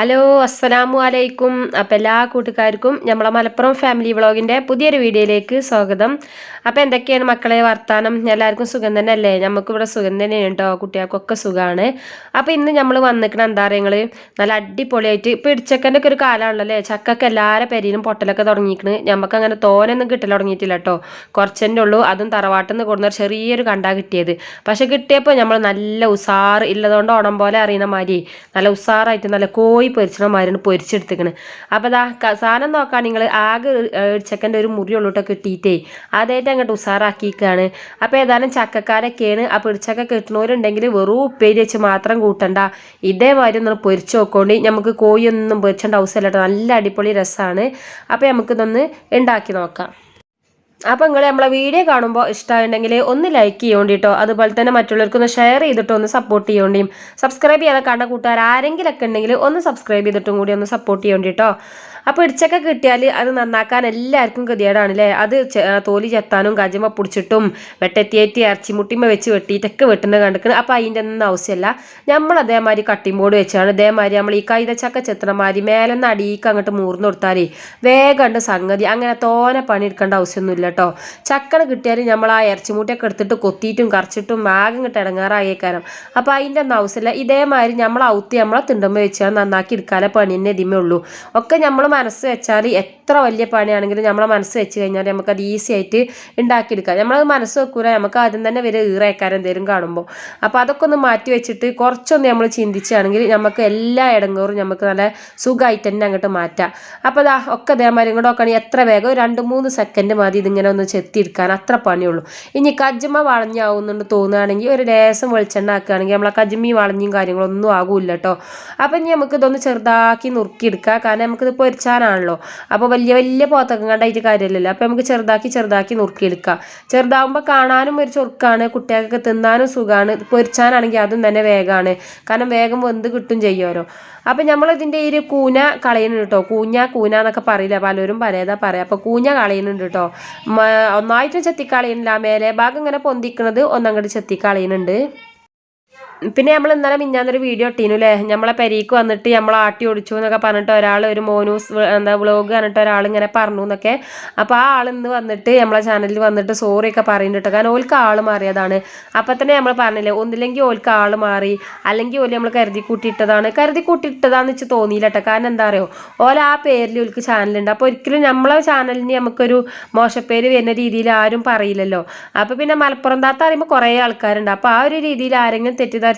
Hello അസ്സലാമു അലൈക്കും. അപ്പം എല്ലാ കൂട്ടുകാർക്കും നമ്മളെ മലപ്പുറം ഫാമിലി വ്ളോഗിന്റെ പുതിയൊരു വീഡിയോയിലേക്ക് സ്വാഗതം. അപ്പം എന്തൊക്കെയാണ് മക്കളെ വർത്താനം? എല്ലാവർക്കും സുഖം തന്നെ അല്ലേ നമുക്കിവിടെ സുഖം തന്നെയാണ് കേട്ടോ കുട്ടികൾക്കൊക്കെ സുഖമാണ് അപ്പം ഇന്ന് നമ്മൾ വന്നിക്കണ എന്താ പറയുക നല്ല അടിപൊളിയായിട്ട് ഇപ്പം ഇടിച്ചക്കന്റെ ഒക്കെ ഒരു കാലമാണല്ലോ അല്ലേ? ചക്കൊക്കെ എല്ലാവരുടെ പെരിയിലും പൊട്ടലൊക്കെ തുടങ്ങിയിരിക്കണ് നമുക്ക് അങ്ങനെ തോനൊന്നും കിട്ടൽ തുടങ്ങിയിട്ടില്ല കേട്ടോ കുറച്ചെന്റെ ഉള്ളൂ. അതും തറവാട്ടിൽ നിന്ന് ചെറിയൊരു കണ്ടാ കിട്ടിയത്. പക്ഷെ കിട്ടിയപ്പോൾ നമ്മൾ നല്ല ഉസാർ ഇല്ലതുകൊണ്ട് ഓണം പോലെ അറിയുന്ന മാതിരി നല്ല ഉസാറായിട്ട് നല്ല കോഴി പൊരിച്ചണ പൊരിച്ചണമാരാണ് പൊരിച്ചെടുത്തേക്കണ് അപ്പോൾ അതാ സാധനം നോക്കാൻ നിങ്ങൾ ആകെ ചെക്കന്റെ ഒരു മുറിയുള്ളൂട്ടോ കിട്ടിയിട്ടേ അതായിട്ട് അങ്ങോട്ട് ഉസാറാക്കിയിരിക്കുകയാണ് അപ്പോൾ ഏതായാലും ചക്കക്കാരൊക്കെയാണ്. ആ പിടിച്ചക്ക കിട്ടണവരുണ്ടെങ്കിൽ വെറും ഉപ്പേരി വെച്ച് മാത്രം കൂട്ടണ്ട. ഇതേമാതിരി ഒന്ന് പൊരിച്ച് നോക്കോണ്ടി. നമുക്ക് കോഴിയൊന്നും പൊരിച്ചേണ്ട ആവശ്യമില്ല നല്ല അടിപൊളി രസമാണ് അപ്പോൾ നമുക്കിതൊന്ന് ഉണ്ടാക്കി നോക്കാം. അപ്പോൾ നിങ്ങൾ നമ്മളെ വീഡിയോ കാണുമ്പോൾ ഇഷ്ടമായിട്ടുണ്ടെങ്കിൽ ഒന്ന് ലൈക്ക് ചെയ്യേണ്ടിട്ടോ. അതുപോലെ തന്നെ മറ്റുള്ളവർക്ക് ഒന്ന് ഷെയർ ചെയ്തിട്ട് ഒന്ന് സപ്പോർട്ട് ചെയ്യേണ്ടിയും. സബ്സ്ക്രൈബ് ചെയ്യാതെ കണ്ട കൂട്ടുകാർ ആരെങ്കിലൊക്കെ ഉണ്ടെങ്കിൽ ഒന്ന് സബ്സ്ക്രൈബ് ചെയ്തിട്ടും കൂടി ഒന്ന് സപ്പോർട്ട് ചെയ്യോണ്ടി കേട്ടോ അപ്പോൾ ഇടിച്ചൊക്കെ കിട്ടിയാൽ അത് നന്നാക്കാൻ എല്ലാവർക്കും ഗതികേടാണ് അല്ലേ അത് തോലി ചെത്താനും കജമ പിടിച്ചിട്ടും ഇറച്ചി ഇറച്ചിമുട്ടിമ വെച്ച് വെട്ടിയിട്ടൊക്കെ വെട്ടുന്നത് കണ്ടിരിക്കുന്നത് അപ്പോൾ അതിന്റെ ഒന്നും ആവശ്യമില്ല നമ്മൾ അതേമാതിരി കട്ടിംഗ് ബോർഡ് വെച്ചാണ്. ഇതേമാതിരി നമ്മൾ ഈ കൈതച്ചക്ക ചെത്തണ മാതിരി മേലെ നിന്ന് അടിയിക്ക് അങ്ങോട്ട് മൂർന്ന് കൊടുത്താലേ വേഗം ഉണ്ട് സംഗതി. അങ്ങനെ തോനെ പണിയെടുക്കേണ്ട ആവശ്യമൊന്നുമില്ല കേട്ടോ ചക്കട കിട്ടിയാൽ നമ്മൾ ആ ഇറച്ചിമുട്ടിയൊക്കെ എടുത്തിട്ട് കൊത്തിയിട്ടും കറച്ചിട്ടും ആകെ ഇങ്ങോട്ട് ഇടങ്ങാറായേക്കാരം അപ്പോൾ അതിന്റെ ഒന്നും ആവശ്യമില്ല ഇതേമാതിരി നമ്മൾ ഔത്തി നമ്മളെ തിണ്ടുമ്പോൾ വെച്ചാൽ നന്നാക്കി എടുക്കാതെ പണി തന്നെ ഇതിമേ ഉള്ളൂ. ഒക്കെ നമ്മൾ മനസ്സ് വെച്ചാൽ എത്ര വലിയ പണിയാണെങ്കിലും നമ്മളെ മനസ്സ് വെച്ച് കഴിഞ്ഞാൽ നമുക്കത് ഈസി ആയിട്ട് ഉണ്ടാക്കിയെടുക്കാം. നമ്മളത് മനസ്സ് വെക്കൂല നമുക്ക് ആദ്യം തന്നെ വരെ ഈറേക്കാരം എന്തെങ്കിലും കാണുമ്പോൾ അപ്പോൾ അതൊക്കെ ഒന്ന് മാറ്റി വെച്ചിട്ട് കുറച്ചൊന്ന് നമ്മൾ ചിന്തിച്ചാണെങ്കിൽ നമുക്ക് എല്ലാ ഇടങ്ങോറും നമുക്ക് നല്ല സുഖമായിട്ട് തന്നെ അങ്ങോട്ട് മാറ്റാം. അപ്പോൾ അതാ ഒക്കെ അതേമാതിരി ഇങ്ങോട്ട് നോക്കുകയാണെങ്കിൽ എത്ര വേഗം ഒരു രണ്ട് മൂന്ന് സെക്കൻഡ് മതി ഇതിങ്ങനെ ഒന്ന് ചെത്തിയെടുക്കാൻ. അത്ര പണിയുള്ളൂ. ഇനി കജ്മ വളഞ്ഞാവുന്നുണ്ട് തോന്നുകയാണെങ്കിൽ ഒരു ലേസം വെളിച്ചെണ്ണ ആക്കുകയാണെങ്കിൽ നമ്മളെ കജ്മി വളഞ്ഞും കാര്യങ്ങളൊന്നും ആകില്ല കേട്ടോ അപ്പം ഇനി നമുക്ക് ഇതൊന്ന് ചെറുതാക്കി നുറുക്കിയെടുക്കുക കാരണം നമുക്കിത് പൊരിച്ചാനാണല്ലോ അപ്പോൾ വലിയ വലിയ പോത്തൊക്കെ കണ്ടായിട്ട് കാര്യമില്ലല്ലോ. അപ്പോൾ നമുക്ക് ചെറുതാക്കി ചെറുതാക്കി നുറുക്കിയെടുക്കാം. ചെറുതാവുമ്പോൾ കാണാനും ഒരു ചൊറുക്കാണ് കുട്ടികൾക്ക് തിന്നാനും സുഖമാണ് പൊരിച്ചാനാണെങ്കിൽ അതും തന്നെ വേഗമാണ് കാരണം വേഗം വെന്ത് കിട്ടും ചെയ്യുമല്ലോ അപ്പം നമ്മൾ ഇതിന്റെ ഈ ഒരു കൂന കളയുന്നുണ്ട് കേട്ടോ കൂഞ്ഞ കൂന എന്നൊക്കെ പറയില്ല. പലരും പരേതാ പറയാം. അപ്പോൾ കൂഞ്ഞ കളയുന്നുണ്ട് കേട്ടോ ഒന്നായിട്ടും ചെത്തി മേലെ ഭാഗം ഇങ്ങനെ പൊന്തിക്കണത് ഒന്നങ്ങോട്ട് ചെത്തി പിന്നെ നമ്മൾ ഇന്നലെ മിഞ്ഞാന്നൊരു വീഡിയോ ഇട്ടീനു അല്ലേ നമ്മളെ പെരീക്ക് വന്നിട്ട് നമ്മൾ ആട്ടി ഓടിച്ചു എന്നൊക്കെ പറഞ്ഞിട്ട് ഒരാൾ ഒരു മോനൂസ് എന്താ വ്ളോഗ് പറഞ്ഞിട്ട് ഒരാൾ ഇങ്ങനെ പറഞ്ഞു എന്നൊക്കെ. അപ്പോൾ ആ ആൾ ഇന്ന് വന്നിട്ട് നമ്മളെ ചാനലിൽ വന്നിട്ട് സോറി ഒക്കെ പറയുന്നുണ്ട് കാരണം ഓൽക്ക് ആൾ മാറിയതാണ്. അപ്പം തന്നെ നമ്മൾ പറഞ്ഞില്ലേ ഒന്നില്ലെങ്കിൽ ഓൽക്ക് ആൾ മാറി അല്ലെങ്കിൽ ഓൽ നമ്മൾ കരുതി കൂട്ടിയിട്ടതാണ്. കരുതി കൂട്ടിയിട്ടതാന്ന് വെച്ച് തോന്നിയില്ല കേട്ടോ. കാരണം എന്താ പറയുക ഓല ആ പേരിൽ ഓൽക്ക് ചാനലുണ്ട് അപ്പോൾ ഒരിക്കലും നമ്മളെ ചാനലിന് നമുക്കൊരു മോശപ്പേര് വരുന്ന രീതിയിൽ ആരും പറയില്ലല്ലോ. അപ്പോൾ പിന്നെ മലപ്പുറം താത്ത അറിയുമ്പോൾ കുറേ ആൾക്കാരുണ്ട്. അപ്പോൾ ആ ഒരു രീതിയിൽ ആരെങ്കിലും തെറ്റിദ്ധരിച്ചിട്ടതേക്കാരെന്ന്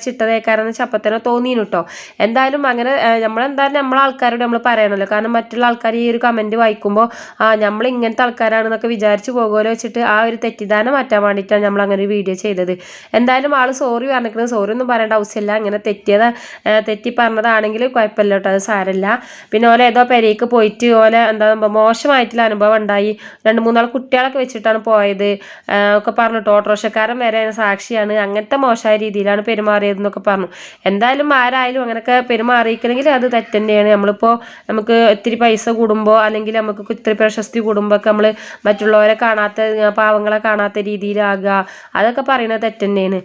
അപ്പം തന്നെ തോന്നിയിരുന്നു കേട്ടോ എന്തായാലും അങ്ങനെ നമ്മളെന്തായാലും നമ്മളെ ആൾക്കാരോട് നമ്മൾ പറയണമല്ലോ കാരണം മറ്റുള്ള ആൾക്കാർ ഈ ഒരു കമന്റ് വായിക്കുമ്പോൾ ആ നമ്മൾ ഇങ്ങനത്തെ ആൾക്കാരാണെന്നൊക്കെ വിചാരിച്ച് പോകുമല്ലോ വെച്ചിട്ട് ആ ഒരു തെറ്റിദ്ധാരണ മാറ്റാൻ വേണ്ടിയിട്ടാണ് നമ്മൾ അങ്ങനെ ഒരു വീഡിയോ ചെയ്തത്. എന്തായാലും ആൾ സോറി പറഞ്ഞിരിക്കുന്നത് സോറി ഒന്നും പറയേണ്ട ആവശ്യമില്ല. ഇങ്ങനെ തെറ്റിയത് തെറ്റി പറഞ്ഞതാണെങ്കിൽ കുഴപ്പമില്ല കേട്ടോ അത് സാരമില്ല. പിന്നെ ഓല ഏതോ പെരേക്ക് പോയിട്ട് ഓല എന്താ മോശമായിട്ടുള്ള അനുഭവം ഉണ്ടായി. രണ്ട് മൂന്നാൾ കുട്ടികളൊക്കെ വെച്ചിട്ടാണ് പോയത്. ഒക്കെ പറഞ്ഞിട്ട് ഓട്ടോറിക്ഷക്കാരൻ വരെ സാക്ഷിയാണ്. അങ്ങനത്തെ മോശമായ രീതിയിലാണ് പെരുമാറിയതെന്നൊക്കെ പറഞ്ഞു. എന്തായാലും ആരായാലും അങ്ങനെയൊക്കെ പെരുമാറിയിരിക്കണമെങ്കിൽ അത് തെറ്റ് തന്നെയാണ് നമ്മളിപ്പോൾ നമുക്ക് ഒത്തിരി പൈസ കൂടുമ്പോൾ അല്ലെങ്കിൽ നമുക്ക് ഇത്തിരി പ്രശസ്തി കൂടുമ്പോൾ ഒക്കെ നമ്മൾ മറ്റുള്ളവരെ കാണാത്ത പാവങ്ങളെ കാണാത്ത രീതിയിലാകുക. അതൊക്കെ പറയുന്നത് തെറ്റ് തന്നെയാണ്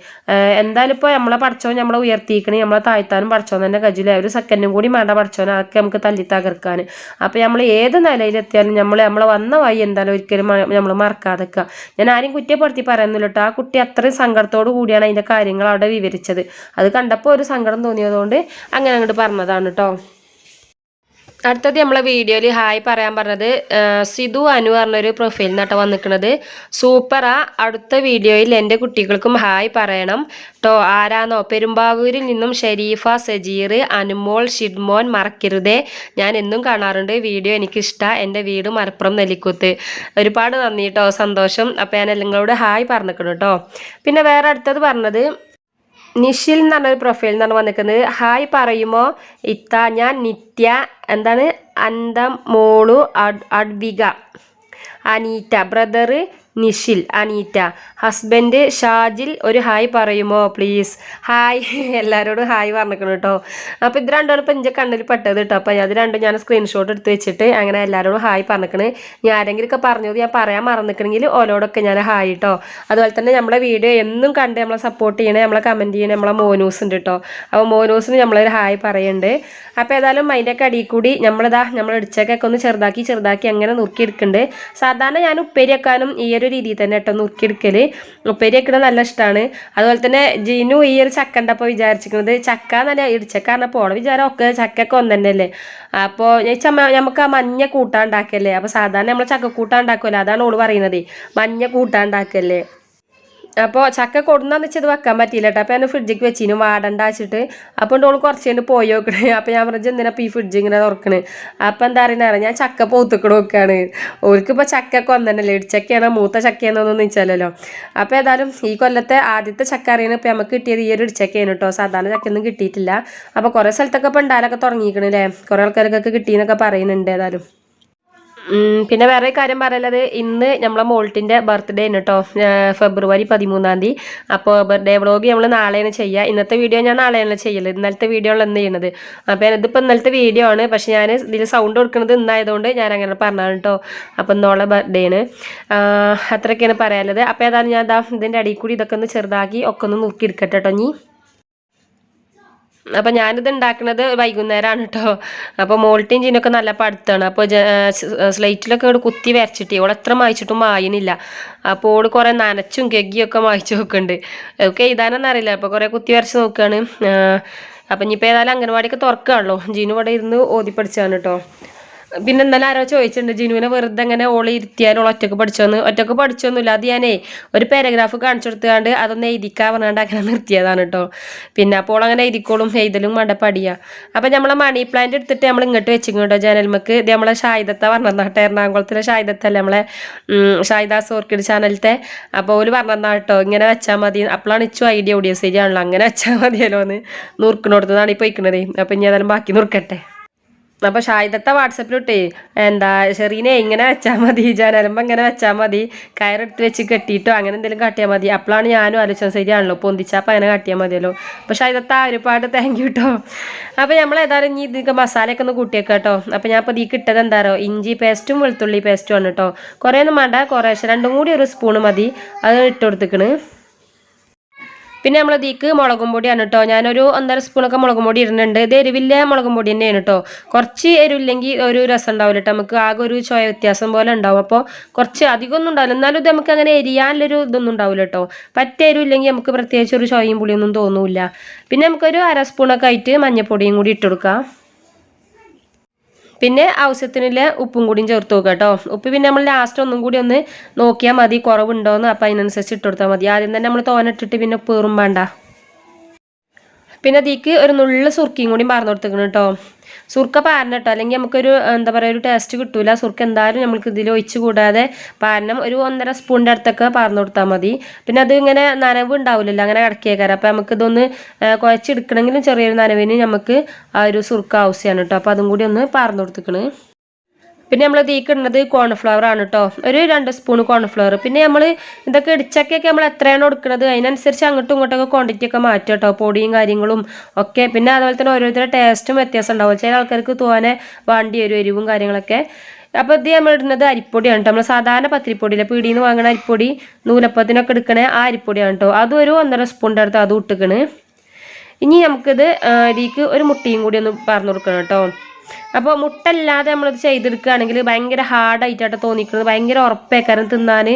എന്തായാലും ഇപ്പോൾ നമ്മളെ പഠിച്ചോ നമ്മളെ ഉയർത്തിയിരിക്കണേ. നമ്മളെ താഴ്ത്താനും പഠിച്ചോ തന്നെ കജില്ല ഒരു സെക്കൻഡും കൂടി വേണ്ട പഠിച്ചോനെ അതൊക്കെ നമുക്ക് തല്ലി തകർക്കാൻ അപ്പോൾ നമ്മൾ ഏത് നിലയിലെത്തിയാലും നമ്മൾ നമ്മളെ വന്ന വഴി എന്തായാലും ഒരിക്കലും നമ്മൾ മറക്കാതെ ഞാൻ ആരും കുറ്റപ്പെടുത്തി പറയുന്നില്ല കേട്ടോ. ആ കുട്ടി അത്രയും സങ്കടത്തോടു കൂടിയാണ് അതിന്റെ കാര്യങ്ങൾ അവിടെ വിവരിച്ചത്. അത് കണ്ടപ്പോൾ ഒരു സങ്കടം തോന്നിയതുകൊണ്ട് അങ്ങനെ അങ്ങോട്ട് പറഞ്ഞതാണ് കേട്ടോ അടുത്തത് നമ്മളെ വീഡിയോയിൽ ഹായ് പറയാൻ പറഞ്ഞത് സിധു അനു പറഞ്ഞൊരു പ്രൊഫൈൽ നിന്നാട്ടോ വന്നിക്കണത്. സൂപ്പറാ അടുത്ത വീഡിയോയിൽ എന്റെ കുട്ടികൾക്കും ഹായ് പറയണം കേട്ടോ ആരാന്നോ? പെരുമ്പാവൂരിൽ നിന്നും ഷെരീഫ സജീർ അനുമോൾ ഷിഡ്മോൻ മറക്കരുതേ. ഞാൻ എന്നും കാണാറുണ്ട്. വീഡിയോ എനിക്കിഷ്ടമാണ് എന്റെ വീട് മലപ്പുറം നെല്ലിക്കുത്ത്. ഒരുപാട് നന്ദി കേട്ടോ സന്തോഷം. അപ്പോൾ ഞാൻ നിങ്ങളോട് ഹായ് പറഞ്ഞിരിക്കണം കേട്ടോ പിന്നെ വേറെ അടുത്തത് പറഞ്ഞത് നിഷിൽ എന്ന് പറഞ്ഞൊരു പ്രൊഫൈൽ എന്നാണ് വന്നിരിക്കുന്നത്. ഹായ് പറയുമോ? ഇത്ത ഞാൻ നിത്യ. എന്താണ്? അന്തം മോളു അഡ് അഡ്വിക. അനീറ്റ ബ്രദർ നിഷിൽ അനീറ്റ. ഹസ്ബൻഡ് ഷാജിൽ ഒരു ഹായ് പറയുമോ പ്ലീസ്? ഹായ്. എല്ലാവരോടും ഹായ് പറഞ്ഞിരിക്കണം കേട്ടോ. അപ്പോൾ ഇത് രണ്ടും ഇപ്പം എന്റെ കണ്ണിൽ പെട്ടത് കേട്ടോ. അപ്പോൾ അത് രണ്ടും ഞാൻ സ്ക്രീൻഷോട്ട് എടുത്ത് വെച്ചിട്ട് അങ്ങനെ എല്ലാവരോടും ഹായ് പറഞ്ഞിരിക്കണ്. ഞാൻ ആരെങ്കിലുമൊക്കെ പറഞ്ഞത് ഞാൻ പറയാൻ മറന്നിക്കണമെങ്കിൽ ഓലോടൊക്കെ ഞാൻ ഹായ് കേട്ടോ. അതുപോലെ തന്നെ നമ്മളെ വീഡിയോ എന്നും കണ്ട് നമ്മളെ സപ്പോർട്ട് ചെയ്യണേ നമ്മളെ കമന്റ് ചെയ്യണേ നമ്മളെ മോനൂസ് ഉണ്ട് കേട്ടോ. അപ്പോൾ മോനൂസിന് നമ്മളൊരു ഹായ് പറയുന്നുണ്ട് അപ്പോൾ ഏതായാലും അതിന്റെ ഒക്കെ അടിയിൽ കൂടി നമ്മളിതാ നമ്മൾ ഇടിച്ചൊക്കെ ഒന്ന് ചെറുതാക്കി ചെറുതാക്കി അങ്ങനെ നുറുക്കിയെടുക്കുന്നുണ്ട് സാധാരണ ഞാൻ ഉപ്പേരി വെക്കാനും ഈ ഒരു രീതിയിൽ തന്നെ കേട്ടോ നുറുക്കിയെടുക്കൽ ഉപ്പേരി വെക്കണത് നല്ല ഇഷ്ടമാണ് അതുപോലെ തന്നെ ജിനു ഈ ഒരു ചക്ക ഉണ്ടപ്പോൾ വിചാരിച്ചിരിക്കുന്നത്. ചക്ക എന്നല്ല ഇടിച്ചക്ക പറഞ്ഞപ്പോൾ ഓളെ വിചാരം ഒക്കെ ചക്കൊക്കെ ഒന്ന് തന്നെയല്ലേ അപ്പോൾ നമുക്ക് ആ മഞ്ഞ കൂട്ടാൻ ഉണ്ടാക്കിയല്ലേ അപ്പോൾ സാധാരണ നമ്മൾ ചക്ക കൂട്ടാൻ ഉണ്ടാക്കുമല്ലോ അതാണ് ഓൾ പറയുന്നത്. മഞ്ഞ കൂട്ടാൻ ഉണ്ടാക്കല്ലേ? അപ്പോൾ ചക്ക കൊടുന്നാന്ന് വെച്ചത് വെക്കാൻ പറ്റിയില്ല കേട്ടോ അപ്പോൾ ഞാൻ ഫ്രിഡ്ജിക്ക് വെച്ചിന് വാടണ്ട വെച്ചിട്ട്. അപ്പോൾ ഓൾ കുറച്ച് കഴിഞ്ഞ് പോയി നോക്കണേ. അപ്പോൾ ഞാൻ പറഞ്ഞു എന്തിനാ ഈ ഫ്രിഡ്ജ് ഇങ്ങനെ തുറക്കണേ? അപ്പോൾ എന്താ പറയുന്നത് ഞാൻ ചക്ക പോത്തുക്കട് നോക്കുകയാണ് ഓർക്ക് ഇപ്പോൾ ചക്ക കൊന്നല്ലേ ഇടിച്ചക്കയാണോ മൂത്ത ചക്കയാണോന്നൊന്നും വെച്ചാലല്ലോ അപ്പോൾ ഏതായാലും ഈ കൊല്ലത്തെ ആദ്യത്തെ ചക്ക അറിയണ ഇപ്പോൾ നമുക്ക് കിട്ടിയത് ഈ ഒരു ഇടിച്ചക്കയാണ് കേട്ടോ സാധാരണ ചക്കയൊന്നും കിട്ടിയിട്ടില്ല. അപ്പോൾ കുറേ സ്ഥലത്തൊക്കെ ഇപ്പോൾ ഉണ്ടാലൊക്കെ തുടങ്ങിയിരിക്കണല്ലേ കുറേ ആൾക്കാർക്കൊക്കെ കിട്ടിയെന്നൊക്കെ പറയുന്നുണ്ട് ഏതായാലും. പിന്നെ വേറെ കാര്യം പറയുന്നത് ഇന്ന് നമ്മളെ മോൾട്ടിന്റെ ബർത്ത്ഡേ ആണ് കേട്ടോ ഫെബ്രുവരി പതിമൂന്നാം തീയതി. അപ്പോൾ ബർത്ത്ഡേ വ്ളോഗ് നമ്മൾ നാളെയാണ് ചെയ്യുക ഇന്നത്തെ വീഡിയോ ഞാൻ നാളെയാണ് ചെയ്യൽ. ഇന്നലത്തെ വീഡിയോ ആണ് ഇന്ന് ചെയ്യണത്. അപ്പോൾ ഇതിപ്പോൾ ഇന്നലത്തെ വീഡിയോ ആണ്. പക്ഷേ ഞാൻ ഇതിൽ സൗണ്ട് കൊടുക്കുന്നത് ഇന്നായതുകൊണ്ട് ഞാൻ അങ്ങനെ പറഞ്ഞാണ് കേട്ടോ അപ്പോൾ ഇന്നോളെ ബർത്ത്ഡേ ആണ്. അത്രയൊക്കെയാണ് പറയാനുള്ളത്. അപ്പോൾ ഏതായാലും ഞാൻ ഇതാ ഇതിന്റെ അടിയിൽ കൂടി ഇതൊക്കെ ഒന്ന് ചെറുതാക്കി ഒക്കെ ഒന്ന് നുറുക്കി എടുക്കട്ടെ കേട്ടോ നീ അപ്പം ഞാനിത് ഉണ്ടാക്കുന്നത് വൈകുന്നേരമാണ് കേട്ടോ അപ്പോൾ മോൾട്ടിയും ജീനൊക്കെ നല്ല പടുത്താണ്. അപ്പോൾ സ്ലൈറ്റിലൊക്കെ ഇവിടെ കുത്തി വരച്ചിട്ട് ഓൾ എത്ര മായ്ച്ചിട്ടും മായണില്ല അപ്പോൾ ഓട് കുറേ നനച്ചും കെഗിയൊക്കെ മായ്ച്ചു നോക്കുന്നുണ്ട് ഒക്കെ എഴുതാനൊന്നും അറിയില്ല. അപ്പോൾ കുറേ കുത്തി വരച്ച് നോക്കുകയാണ് അപ്പം ഇനിയിപ്പോൾ ഏതായാലും അംഗനവാടിയൊക്കെ തുറക്കുകയാണല്ലോ ജീനു ഇവിടെ ഇരുന്ന് ഓതി പഠിച്ചാണ് കേട്ടോ പിന്നെ ഇന്നലെ ആരോ ചോദിച്ചിട്ടുണ്ട് ജിനുവിനെ വെറുതെ അങ്ങനെ ഓളെ ഇരുത്തിയാൽ ഓൾ ഒറ്റയ്ക്ക് പഠിച്ചോന്ന്? ഒറ്റയ്ക്ക് പഠിച്ചൊന്നുമില്ല. അത് ഞാനേ ഒരു പാരഗ്രാഫ് കാണിച്ചു കൊടുത്തുകൊണ്ട് അതൊന്ന് എഴുതിക്കാ പറഞ്ഞാണ്ട് അങ്ങനെ നിർത്തിയതാണ് കേട്ടോ പിന്നെ അപ്പോൾ അങ്ങനെ എഴുതിക്കോളും എഴുതലും വേണ്ട പടിയാ. അപ്പം നമ്മളെ മണി പ്ലാന്റ് എടുത്തിട്ട് നമ്മൾ ഇങ്ങോട്ട് വെച്ചിങ്ങ് കേട്ടോ ജനൽമക്ക്. ഇത് നമ്മളെ ഷായിദത്ത പറഞ്ഞതാട്ടെ എറണാകുളത്തിലെ ഷായിദത്തല്ലേ നമ്മളെ ഷായിദാസ് ഓർക്കിഡ് ചാനലത്തെ അപ്പോൾ ഓൽ പറഞ്ഞതാ കേട്ടോ ഇങ്ങനെ വെച്ചാൽ മതി. അപ്പോഴാണ് ഇച്ചു ഐഡിയ ഓഡിയോ ശരിയാണല്ലോ അങ്ങനെ വെച്ചാൽ മതിയല്ലോ എന്ന് നൂർക്കിനോടത്താണ് ഈ ഇരിക്കണത് അപ്പം ഇനി ഏതായാലും ബാക്കി നുറുക്കട്ടെ. അപ്പോൾ ഷായിദത്ത വാട്സപ്പിലിട്ടേ എന്താ ഷെറീനെ ഇങ്ങനെ വെച്ചാൽ മതി ജനലമ്പ ഇങ്ങനെ വെച്ചാൽ മതി കയറെടുത്ത് വെച്ച് കെട്ടിയിട്ടോ അങ്ങനെ എന്തെങ്കിലും കാട്ടിയാൽ മതി. അപ്പോഴാണ് ഞാനും ആലോചന ശരിയാണല്ലോ പൊന്തിച്ചപ്പോൾ അങ്ങനെ കാട്ടിയാൽ മതിയല്ലോ. അപ്പോൾ ഷായിദത്ത ഒരുപാട് താങ്ക് യു കേട്ടോ അപ്പോൾ നമ്മൾ ഏതായാലും ഇനി ഇതിക്ക് മസാലയൊക്കെ ഒന്ന് കൂട്ടിയേക്കാം കേട്ടോ. അപ്പോൾ ഞാൻ ഇപ്പോൾ ഈ കിട്ടത് എന്താ പറയുക ഇഞ്ചി പേസ്റ്റും വെളുത്തുള്ളി പേസ്റ്റും ആണ് കേട്ടോ കുറേ ഒന്നും വേണ്ട കുറേശ്ശെ രണ്ടും കൂടി ഒരു സ്പൂണ് മതി. അത് ഇട്ട് കൊടുത്തിക്കണ്. പിന്നെ നമ്മൾ ഇതിക്ക് മുളകും പൊടിയാണ് കേട്ടോ ഞാനൊരു ഒന്നര സ്പൂണൊക്കെ മുളകും പൊടി ഇടുന്നുണ്ട്. ഇത് എരിവില്ല മുളകും പൊടി തന്നെയാണ് കേട്ടോ കുറച്ച് എരിവില്ലെങ്കിൽ ഒരു രസം ഉണ്ടാവില്ല കേട്ടോ നമുക്ക് ആകെ ഒരു ചോയ വ്യത്യാസം പോലെ ഉണ്ടാവും. അപ്പോൾ കുറച്ച് അധികമൊന്നും ഉണ്ടാവില്ല. എന്നാലും ഇത് നമുക്ക് അങ്ങനെ എരിയാനുള്ളൊരു ഇതൊന്നും ഉണ്ടാവില്ല കേട്ടോ പറ്റ എരിവില്ലെങ്കിൽ നമുക്ക് പ്രത്യേകിച്ച് ഒരു ചോയയും പുളിയൊന്നും തോന്നില്ല. പിന്നെ നമുക്കൊരു അര സ്പൂണൊക്കെ ആയിട്ട് മഞ്ഞൾപ്പൊടിയും കൂടി ഇട്ട് കൊടുക്കാം. പിന്നെ ആവശ്യത്തിനുള്ള ഉപ്പും കൂടിയും ചേർത്ത് നോക്കുക കേട്ടോ. ഉപ്പ് പിന്നെ നമ്മൾ ലാസ്റ്റ് ഒന്നും കൂടി ഒന്ന് നോക്കിയാൽ മതി കുറവുണ്ടോയെന്ന് അപ്പം അതിനനുസരിച്ച് ഇട്ട് കൊടുത്താൽ മതി. ആദ്യം തന്നെ നമ്മൾ തോനിട്ടിട്ട് പിന്നെ ഉപ്പ് വേണ്ട. പിന്നെ അതിക്ക് ഒരു നുള്ളു സുർക്കിയും കൂടി പാർന്നു കൊടുത്തേക്കണം കേട്ടോ. സുർക്ക പാരണം കേട്ടോ അല്ലെങ്കിൽ നമുക്കൊരു എന്താ പറയുക ഒരു ടേസ്റ്റ് കിട്ടൂല. സുർക്ക എന്തായാലും നമ്മൾക്ക് ഇതിൽ ഒഴിച്ച് കൂടാതെ പാരണം ഒരു ഒന്നര സ്പൂണിന്റെ അടുത്തൊക്കെ പാർന്നു കൊടുത്താൽ മതി. പിന്നെ അത് ഇങ്ങനെ നനവ് ഉണ്ടാവില്ലല്ലോ അങ്ങനെ കിടക്കിയേക്കാരം അപ്പോൾ നമുക്ക് ഇതൊന്ന് ആ, കുഴച്ചെടുക്കണമെങ്കിലും ചെറിയൊരു നനവിന് നമുക്ക് ആ ഒരു സുർക്ക ആവശ്യമാണ് കേട്ടോ അപ്പോൾ അതും കൂടി ഒന്ന് പാർന്നു കൊടുത്തേക്കണ്. പിന്നെ നമ്മൾ തീക്കിടുന്നത് കോൺഫ്ലവർ ആണ് കേട്ടോ ഒരു രണ്ട് സ്പൂൺ കോൺഫ്ലവർ പിന്നെ നമ്മൾ ഇതൊക്കെ ഇടിച്ചക്കൊക്കെ നമ്മൾ എത്രയാണ് കൊടുക്കുന്നത് അതിനനുസരിച്ച് അങ്ങോട്ടും ഇങ്ങോട്ടൊക്കെ ക്വാണ്ടിറ്റി ഒക്കെ മാറ്റും കേട്ടോ പൊടിയും കാര്യങ്ങളും ഒക്കെ. പിന്നെ അതുപോലെ തന്നെ ഓരോരുത്തരുടെ ടേസ്റ്റും വ്യത്യാസം ഉണ്ടാവും. ചില ആൾക്കാർക്ക് തോനെ വാണ്ടി ഒരു എരിവും കാര്യങ്ങളൊക്കെ. അപ്പോൾ ഇത് നമ്മൾ ഇടുന്നത് അരിപ്പൊടിയാണ് കേട്ടോ നമ്മൾ സാധാരണ പത്തിരിപ്പൊടിയില്ല? പീടിയിൽ നിന്ന് വാങ്ങണ അരിപ്പൊടി നൂലപ്പത്തിനൊക്കെ എടുക്കണ ആ അരിപ്പൊടിയാണ് കേട്ടോ അതും ഒരു ഒന്നര സ്പൂണിന്റെ അടുത്ത് അത് ഇട്ടിക്കണ്. ഇനി നമുക്കിത് ഇതിക്ക് ഒരു മുട്ടിയും കൂടി ഒന്ന് പറഞ്ഞു കൊടുക്കണം കേട്ടോ അപ്പോൾ മുട്ട ഇല്ലാതെ നമ്മളിത് ചെയ്തെടുക്കുകയാണെങ്കിൽ ഭയങ്കര ഹാർഡായിട്ടാണ് തോന്നിക്കുന്നത്. ഭയങ്കര ഉറപ്പേക്കാരം തിന്നാൻ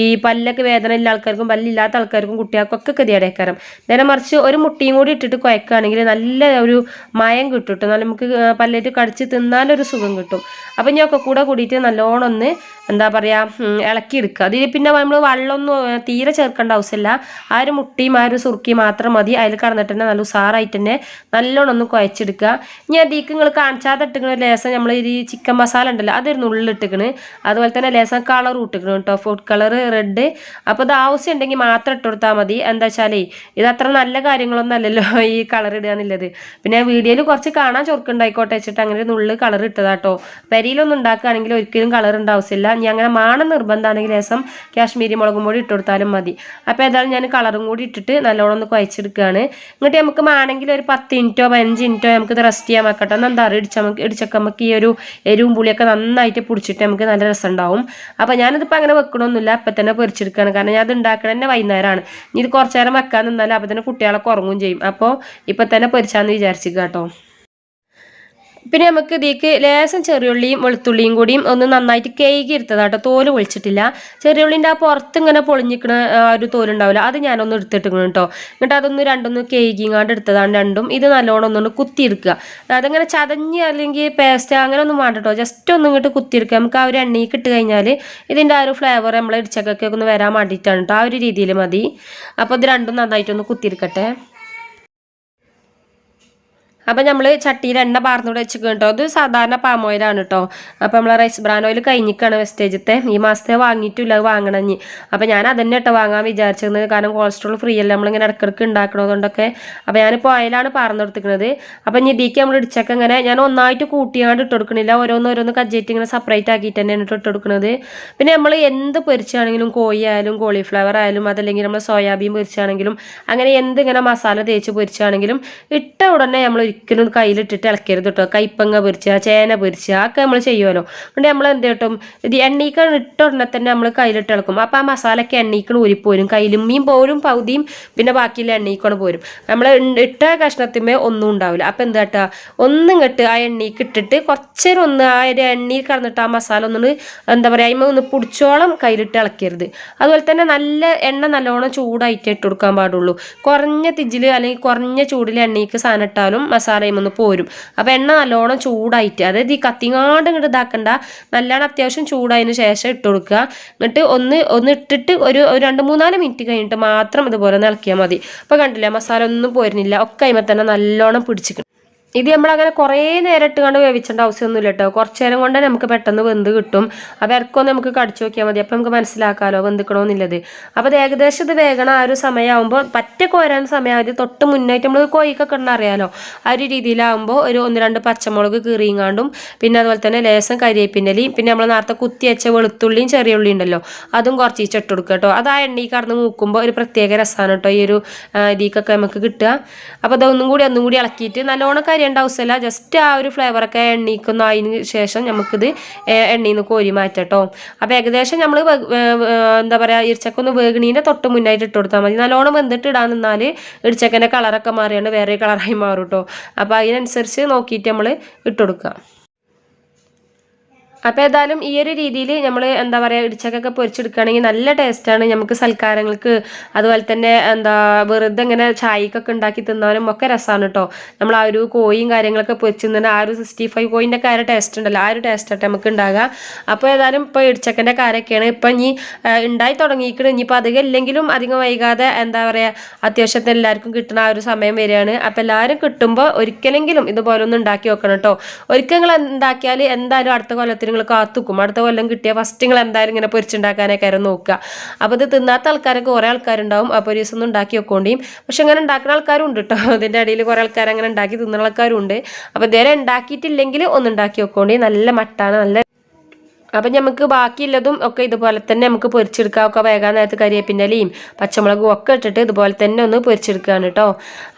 ഈ പല്ലൊക്കെ വേദന ഉള്ള ആൾക്കാർക്കും പല്ലില്ലാത്ത ആൾക്കാർക്കും കുട്ടികൾക്കൊക്കെ ഗതികേടേക്കാരം. നേരെ മറിച്ച് ഒരു മുട്ടയും കൂടി ഇട്ടിട്ട് കുഴക്കുകയാണെങ്കിൽ നല്ല ഒരു മയം കിട്ടും കേട്ടോ നമുക്ക് പല്ലേറ്റ് കടിച്ച് തിന്നാലൊരു സുഖം കിട്ടും. അപ്പം ഇനി ഒക്കെ കൂടെ കൂടിയിട്ട് നല്ലോണം ഒന്ന് എന്താ പറയുക ഇളക്കി എടുക്കുക അതിൽ പിന്നെ നമ്മൾ വെള്ളമൊന്നും തീരെ ചേർക്കേണ്ട ആവശ്യമില്ല. ആ ഒരു മുട്ടിയും ആ ഒരു സുറുക്കിയും മാത്രം മതി. അതിൽ കടന്നിട്ട് തന്നെ നല്ല ഉസാറായിട്ട് തന്നെ നല്ലോണം ഒന്ന് കുഴച്ചെടുക്കുക. ഇനി അധികം നിങ്ങൾ കാണിച്ചാൽ അല്ലാതെ ഇട്ടിക്കണ ലേസം നമ്മൾ ഈ ചിക്കൻ മസാല ഉണ്ടല്ലോ അതൊരു നുള്ളിട്ടിക്കണ് അതുപോലെ തന്നെ ലേസം കളർ ഇട്ടിക്കണം കേട്ടോ ഫുഡ് കളർ റെഡ് അപ്പോൾ ഇത് ആവശ്യം ഉണ്ടെങ്കിൽ മാത്രം ഇട്ട് കൊടുത്താൽ മതി. എന്താ വെച്ചാലേ ഇത് അത്ര നല്ല കാര്യങ്ങളൊന്നും അല്ലല്ലോ ഈ കളർ ഇടുക എന്നുള്ളത്. പിന്നെ വീഡിയോയിൽ കുറച്ച് കാണാൻ ചൊറുക്കുണ്ടായിക്കോട്ടെ വെച്ചിട്ട് അങ്ങനെ നുള്ളി കളർ ഇട്ടതാട്ടോ പെരിയിലൊന്നും ഉണ്ടാക്കുകയാണെങ്കിൽ ഒരിക്കലും കളർ ഉണ്ടാവശ്യമില്ല ഇനി അങ്ങനെ മാണ നിർബന്ധമാണെങ്കിൽ ലേസം കാശ്മീരി മുളകും പൊടി ഇട്ട് കൊടുത്താലും മതി. അപ്പോൾ ഏതായാലും ഞാൻ കളറും കൂടി ഇട്ടിട്ട് നല്ലോണം ഒന്ന് കുഴച്ചെടുക്കുകയാണ്. എന്നിട്ട് നമുക്ക് മാണെങ്കിൽ ഒരു പത്ത് മിനിറ്റോ പതിനഞ്ച് മിനിറ്റോ നമുക്ക് റെസ്റ്റ് ചെയ്യാൻ വെക്കട്ടെ. ഒന്ന് എന്താ അറിയിച്ചാൽ നമുക്ക് ഇടിച്ചൊക്കെ നമുക്ക് ഈ ഒരു എരിവും പുളിയൊക്കെ നന്നായിട്ട് പിടിച്ചിട്ട് നമുക്ക് നല്ല രസം ഉണ്ടാവും അപ്പോൾ ഞാനിതിപ്പോൾ അങ്ങനെ വെക്കണമൊന്നുമില്ല അപ്പം തന്നെ പൊരിച്ചെടുക്കുകയാണ് കാരണം ഞാൻ അത് ഉണ്ടാക്കണ തന്നെ വൈകുന്നേരമാണ്. ഇനി ഇത് കുറച്ച് നേരം വെക്കാൻ നിന്നാൽ അപ്പം തന്നെ കുട്ടികളൊക്കെ ഉറങ്ങും ചെയ്യും. അപ്പോൾ ഇപ്പം തന്നെ പൊരിച്ചാന്ന് വിചാരിച്ചിരിക്കുക കേട്ടോ. പിന്നെ നമുക്ക് ഇതിലേക്ക് ലേശം ചെറിയുള്ളിയും വെളുത്തുള്ളിയും കൂടിയും ഒന്ന് നന്നായിട്ട് കേകി എടുത്തതാട്ടോ. തോൽ പൊളിച്ചിട്ടില്ല. ചെറിയുള്ളിന്റെ ആ പുറത്ത് ഇങ്ങനെ പൊളിഞ്ഞിക്കണ ഒരു തോലുണ്ടാവില്ല. അത് ഞാനൊന്ന് എടുത്തിട്ടിക്കണം കേട്ടോ. എന്നിട്ട് അതൊന്ന് രണ്ടൊന്ന് കേകിങ്ങാണ്ട് എടുത്തതാണ് രണ്ടും. ഇത് നല്ലോണം ഒന്നുകൊണ്ട് കുത്തിയെടുക്കുക. അതങ്ങനെ ചതഞ്ഞ് അല്ലെങ്കിൽ പേസ്റ്റ് അങ്ങനെ ഒന്നും വേണ്ട കേട്ടോ. ജസ്റ്റ് ഒന്ന് ഇങ്ങോട്ട് കുത്തിയെടുക്കുക. നമുക്ക് ആ ഒരു എണ്ണയിൽ ഇട്ട് കഴിഞ്ഞാൽ ഇതിന്റെ ആ ഒരു ഫ്ലേവർ നമ്മൾ ഇടിച്ചക്കൊക്കെ ഒന്ന് വരാൻ വേണ്ടിയിട്ടാണ് കേട്ടോ. ആ ഒരു രീതിയിൽ മതി. അപ്പോൾ ഇത് രണ്ടും നന്നായിട്ടൊന്ന് കുത്തിയെടുക്കട്ടെ. അപ്പം നമ്മൾ ചട്ടിയിൽ എണ്ണ പാർന്നുകൂടെ വെച്ച് കേട്ടോ അത് സാധാരണ പാം ഓയിലാണ് കേട്ടോ അപ്പം നമ്മൾ റൈസ് ബ്രാൻ ഓയിൽ കഴിഞ്ഞിക്കാണ് വെസ്റ്റേജത്തെ ഈ മാസത്തെ വാങ്ങിയിട്ടില്ല അത് വാങ്ങണം അപ്പം ഞാൻ അതന്നെ കേട്ടോ വാങ്ങാൻ വിചാരിച്ചിരുന്നത്. കാരണം കൊളസ്ട്രോൾ ഫ്രീ അല്ല? നമ്മളിങ്ങനെ ഇടക്കിടക്ക് ഉണ്ടാക്കണതുകൊണ്ടൊക്കെ അപ്പം ഞാനിപ്പോൾ ഓയിലാണ് പാർന്നു കൊടുത്തിരിക്കുന്നത് അപ്പം ഇനി ഇതിലേക്ക് നമ്മൾ ഇടിച്ചൊക്കെ ഇങ്ങനെ ഞാൻ ഒന്നായിട്ട് കൂട്ടിയാണ്ട് ഇട്ട് കൊടുക്കണില്ല. ഓരോന്ന് ഓരോന്ന് കജ്ജേറ്റ് ഇങ്ങനെ സെപ്പറേറ്റ് ആക്കിയിട്ട് തന്നെയാണ് ഇട്ട് കൊടുക്കുന്നത് പിന്നെ നമ്മൾ എന്ത് പൊരിച്ചാണെങ്കിലും കോഴി ആയാലും കോളിഫ്ലവർ ആയാലും അതല്ലെങ്കിൽ നമ്മൾ സോയാബീൻ പൊരിച്ചാണെങ്കിലും അങ്ങനെ എന്ത് ഇങ്ങനെ മസാല തേച്ച് പൊരിച്ചാണെങ്കിലും ഇട്ട ഉടനെ നമ്മൾ ഒരിക്കലും കയ്യിലിട്ടിട്ട് ഇളക്കരുത് കേട്ടോ കൈപ്പങ്ങ പൊരിച്ച ചേന പൊരിച്ച ഒക്കെ നമ്മൾ ചെയ്യുമല്ലോ അതുകൊണ്ട് നമ്മൾ എന്ത് കേട്ടോ ഇത് എണ്ണീക്കാൻ ഇട്ട ഉടനെ തന്നെ നമ്മൾ കയ്യിലിട്ട് ഇളക്കും. അപ്പോൾ ആ മസാലയൊക്കെ എണ്ണീക്കണ് ഊരിപ്പോരും. കയ്യിലും മീൻ പോരും പകുതിയും പിന്നെ ബാക്കിയുള്ള എണ്ണീക്കണ് പോരും. നമ്മൾ ഇട്ട കഷ്ണത്തിന്മേ ഒന്നും ഉണ്ടാവില്ല. അപ്പോൾ എന്താ കേട്ടാ ഒന്നും കെട്ട് ആ എണ്ണീക്ക് ഇട്ടിട്ട് കുറച്ചേരം ഒന്ന് ആ ഒരു എണ്ണയിൽ കടന്നിട്ട് ആ മസാല ഒന്ന് എന്താ പറയുക അതിമ ഒന്ന് പിടിച്ചോളം കയ്യിലിട്ട് ഇളക്കരുത്. അതുപോലെ തന്നെ നല്ല എണ്ണ നല്ലോണം ചൂടായിട്ട് ഇട്ട് കൊടുക്കാൻ പാടുള്ളൂ. കുറഞ്ഞ തിജിൽ അല്ലെങ്കിൽ കുറഞ്ഞ ചൂടിൽ എണ്ണയ്ക്ക് സാധനം ഇട്ടാലും മസാലയും ഒന്ന് പോരും. അപ്പോൾ എണ്ണ നല്ലോണം ചൂടായിട്ട് അതായത് ഈ കത്തിങ്ങാണ്ട് ഇങ്ങോട്ട് ഇതാക്കണ്ട നല്ലോണം അത്യാവശ്യം ചൂടായതിന് ശേഷം ഇട്ട് കൊടുക്കുക. എന്നിട്ട് ഒന്ന് ഒന്ന് ഇട്ടിട്ട് ഒരു രണ്ട് മൂന്നാൽ മിനിറ്റ് കഴിഞ്ഞിട്ട് മാത്രം ഇതുപോലെ ഒന്ന് ഇളക്കിയാൽ മതി. അപ്പോൾ കണ്ടില്ലേ മസാല ഒന്നും പോരുന്നില്ല. ഒക്കെ അതിമ തന്നെ നല്ലോണം പിടിച്ചിക്കണം ഇത് നമ്മളങ്ങനെ കുറേ നേരം ഇട്ടുകൊണ്ട് വേവിച്ചേണ്ട ആവശ്യമൊന്നുമില്ല കേട്ടോ കുറച്ച് നേരം കൊണ്ട് നമുക്ക് പെട്ടെന്ന് വെന്ത് കിട്ടും. അപ്പോൾ ഇറക്കൊന്ന് നമുക്ക് കടിച്ചു നോക്കിയാൽ മതി. അപ്പോൾ നമുക്ക് മനസ്സിലാക്കാമല്ലോ വെന്തിക്കണമെന്നുള്ളത് അപ്പോൾ അത് ഏകദേശം ഇത് വേഗണം ആ ഒരു സമയമാകുമ്പോൾ പറ്റ കോരാൻ സമയമായത് തൊട്ട് മുന്നായിട്ട് നമ്മൾ കോയിക്കൊക്കെ അറിയാലോ? ആ ഒരു രീതിയിലാകുമ്പോൾ ഒരു ഒന്ന് രണ്ട് പച്ചമുളക് കീറിയും പിന്നെ അതുപോലെ തന്നെ ലേസം കരിയേപ്പിന്റെലയും പിന്നെ നമ്മൾ നേരത്തെ കുത്തി വെച്ച വെളുത്തുള്ളിയും ചെറിയ ഉള്ളി ഉണ്ടല്ലോ? അതും കുറച്ച് ഇട്ട് കൊടുക്കുക കേട്ടോ അത് ആ എണ്ണയിൽ കടന്ന് മൂക്കുമ്പോൾ ഒരു പ്രത്യേക രസമാണ് കേട്ടോ ഈ ഒരു ഇതിക്കൊക്കെ നമുക്ക് കിട്ടുക. അപ്പോൾ അതൊന്നും കൂടി ഒന്നും കൂടി ഇളക്കിയിട്ട് നല്ലോണം കരിയേണ്ട ഉണ്ടാവില്ല ജസ്റ്റ് ആ ഒരു ഫ്ലേവറൊക്കെ എണ്ണീക്കുന്ന. അതിന് ശേഷം നമുക്കിത് എണ്ണയിൽ നിന്ന് കോരി മാറ്റാം കേട്ടോ അപ്പോൾ ഏകദേശം നമ്മൾ എന്താ പറയുക ഇടിച്ചക്കൊന്ന് വേഗണീന്റെ തൊട്ട് മുന്നായിട്ട് ഇട്ട് കൊടുത്താൽ മതി. നല്ലോണം വെന്തിട്ട് ഇടാൻ നിന്നാൽ ഇടിച്ചക്കന്റെ കളറൊക്കെ മാറിയാണ് വേറെ കളറായി മാറും കേട്ടോ അപ്പോൾ അതിനനുസരിച്ച് നോക്കിയിട്ട് നമ്മൾ ഇട്ട് കൊടുക്കുക അപ്പോൾ ഏതായാലും ഈ ഒരു രീതിയിൽ നമ്മൾ എന്താ പറയുക ഇടിച്ചക്കൊക്കെ പൊരിച്ചെടുക്കുകയാണെങ്കിൽ നല്ല ടേസ്റ്റാണ് നമുക്ക് സൽക്കാരങ്ങൾക്ക്. അതുപോലെ തന്നെ എന്താ വെറുതെ ഇങ്ങനെ ചായക്കൊക്കെ ഉണ്ടാക്കി തിന്നാനും ഒക്കെ രസമാണ് കേട്ടോ നമ്മൾ ആ ഒരു കോയും കാര്യങ്ങളൊക്കെ പൊരിച്ച് തിന്നുന്ന ആ ഒരു സിക്സ്റ്റി ഫൈവ് കോയിന്റെ കാര്യം ടേസ്റ്റ് ഉണ്ടല്ലോ ആ ഒരു ടേസ്റ്റ് ആയിട്ട് നമുക്ക് ഉണ്ടാകുക അപ്പോൾ ഏതായാലും ഇപ്പോൾ ഇടിച്ചക്കന്റെ കാര്യമൊക്കെയാണ്. ഇപ്പം ഇനി ഉണ്ടായി തുടങ്ങിയിരിക്കണം. ഇനിയിപ്പോൾ അധികം ഇല്ലെങ്കിലും അധികം വൈകാതെ എന്താ പറയുക അത്യാവശ്യത്തിന് എല്ലാവർക്കും കിട്ടുന്ന ആ ഒരു സമയം വരികയാണ്. അപ്പോൾ എല്ലാവരും കിട്ടുമ്പോൾ ഒരിക്കലെങ്കിലും ഇതുപോലെ ഉണ്ടാക്കി വെക്കണം കേട്ടോ ഒരിക്കൽ നിങ്ങൾ ഉണ്ടാക്കിയാൽ എന്തായാലും അടുത്ത കൊല്ലത്തിന് നിങ്ങൾ കാത്തുക്കും. അടുത്ത കൊല്ലം കിട്ടിയ ഫസ്റ്റ് നിങ്ങൾ എന്തായാലും ഇങ്ങനെ പൊരിച്ചുണ്ടാക്കാനൊക്കെ ആയിരുന്നു നോക്കുക. അപ്പോൾ ഇത് തിന്നാത്ത ആൾക്കാരൊക്കെ കുറേ ആൾക്കാരുണ്ടാവും. അപ്പോൾ ഒരു ദിവസം ഒന്ന് ഉണ്ടാക്കി വെക്കോണ്ടിയും. പക്ഷെ അങ്ങനെ ഉണ്ടാക്കുന്ന ആൾക്കാരും ഉണ്ട് കേട്ടോ അതിന്റെ അടിയിൽ കുറേ ആൾക്കാർ അങ്ങനെ ഉണ്ടാക്കി തിന്നുന്ന ആൾക്കാരും ഉണ്ട് അപ്പോൾ ഇതുവരെ ഉണ്ടാക്കിയിട്ടില്ലെങ്കിൽ ഒന്ന് ഉണ്ടാക്കി വെക്കോണ്ടി നല്ല മട്ടാണ് നല്ല അപ്പം നമുക്ക് ബാക്കിയുള്ളതും ഒക്കെ ഇതുപോലെ തന്നെ നമുക്ക് പൊരിച്ചെടുക്കാം ഒക്കെ വേഗം നേരത്ത് കരിയേപ്പിന്റെലയും പച്ചമുളകും ഒക്കെ ഇട്ടിട്ട് ഇതുപോലെ തന്നെ ഒന്ന് പൊരിച്ചെടുക്കുകയാണ് കേട്ടോ.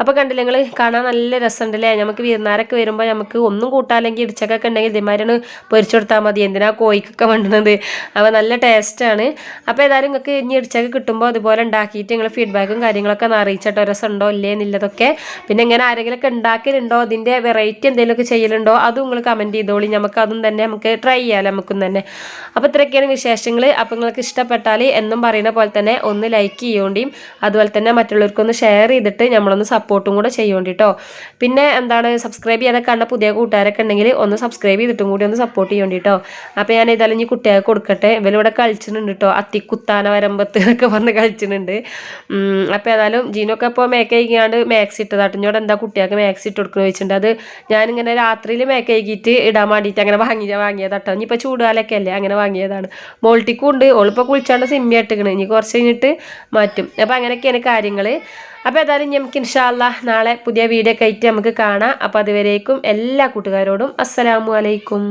അപ്പോൾ കണ്ടില്ല നിങ്ങൾ കാണാൻ നല്ല രസമുണ്ടല്ലേ? നമുക്ക് വിരുന്നാരൊക്കെ വരുമ്പോൾ നമുക്ക് ഒന്നും കൂട്ടാല്ലെങ്കിൽ ഇടിച്ചക്കൊക്കെ ഉണ്ടെങ്കിൽ ഇതേമാതിരിയാണ് പൊരിച്ചു കൊടുത്താൽ മതി. എന്തിനാ കോഴിക്കൊക്കെ വേണ്ടുന്നത് അപ്പോൾ നല്ല ടേസ്റ്റാണ് അപ്പോൾ ഏതായാലും നിങ്ങൾക്ക് ഇനി ഇടിച്ചൊക്കെ കിട്ടുമ്പോൾ അതുപോലെ ഉണ്ടാക്കിയിട്ട് നിങ്ങൾ ഫീഡ്ബാക്കും കാര്യങ്ങളൊക്കെ ഒന്ന് അറിയിച്ചിട്ടോ. രസമുണ്ടോ ഇല്ലേ എന്നുള്ളതൊക്കെ. പിന്നെ ഇങ്ങനെ ആരെങ്കിലുമൊക്കെ ഉണ്ടാക്കലുണ്ടോ? അതിന്റെ വെറൈറ്റി എന്തെങ്കിലുമൊക്കെ ചെയ്യലുണ്ടോ? അതും നിങ്ങൾ കമന്റ് ചെയ്തോളി. നമുക്ക് അതും തന്നെ നമുക്ക് ട്രൈ ചെയ്യാം നമുക്കും തന്നെ. തന്നെ അപ്പോൾ ഇത്രയൊക്കെയാണ് വിശേഷങ്ങൾ അപ്പോൾ നിങ്ങൾക്ക് ഇഷ്ടപ്പെട്ടാൽ എന്നും പറയുന്ന പോലെ തന്നെ ഒന്ന് ലൈക്ക് ചെയ്യേണ്ടിയും അതുപോലെ തന്നെ മറ്റുള്ളവർക്കൊന്ന് ഷെയർ ചെയ്തിട്ട് നമ്മളൊന്ന് സപ്പോർട്ടും കൂടെ ചെയ്യേണ്ടി പിന്നെ എന്താണ് സബ്സ്ക്രൈബ് ചെയ്യാതെ കണ്ട പുതിയ കൂട്ടുകാരൊക്കെ ഉണ്ടെങ്കിൽ ഒന്ന് സബ്സ്ക്രൈബ് ചെയ്തിട്ടും കൂടി ഒന്ന് സപ്പോർട്ട് ചെയ്യേണ്ടി കേട്ടോ അപ്പോൾ ഞാൻ ഏതായാലും ഇനി കുട്ടികൾക്ക് കൊടുക്കട്ടെ. ഇവരിവിടെ കളിച്ചിട്ടുണ്ട് കേട്ടോ അത്തിക്കുത്താന വരമ്പത്ത് എന്നൊക്കെ പറഞ്ഞ് കളിച്ചിട്ടുണ്ട്. അപ്പോൾ ഏതായാലും ജീനൊക്കെ ഇപ്പോൾ മേക്ക് കഴിക്കാണ്ട് മാക്സ് ഇട്ടതാട്ടോ. ഇഞ്ഞോട് എന്താ കുട്ടികൾക്ക് മാക്സ് ഇട്ട് കൊടുക്കുന്നത് വെച്ചിട്ടുണ്ട് അത് ഞാനിങ്ങനെ രാത്രിയിൽ മേക്ക് കഴിക്കിയിട്ട് ഇടാൻ വേണ്ടിയിട്ട് അങ്ങനെ വാങ്ങി വാങ്ങിയതാട്ടോ. ഇനിയിപ്പോൾ ചൂടുകാലൊക്കെ അല്ലേ അങ്ങനെ വാങ്ങിയതാണ്. മോൾട്ടിക്കും ഉണ്ട്. ഓളിപ്പോൾ കുളിച്ചാണ്ട് സിമ്മി ഇട്ടിക്കണ് ഇനി കുറച്ച് കഴിഞ്ഞിട്ട് മാറ്റും. അപ്പോൾ അങ്ങനെയൊക്കെയാണ് കാര്യങ്ങൾ അപ്പോൾ ഏതായാലും നമുക്ക് ഇൻഷാല്ല നാളെ പുതിയ വീഡിയോ ഒക്കെ ആയിട്ട് നമുക്ക് കാണാം. അപ്പോൾ അതുവരേക്കും എല്ലാ കൂട്ടുകാരോടും അസ്സലാമു അലൈക്കും.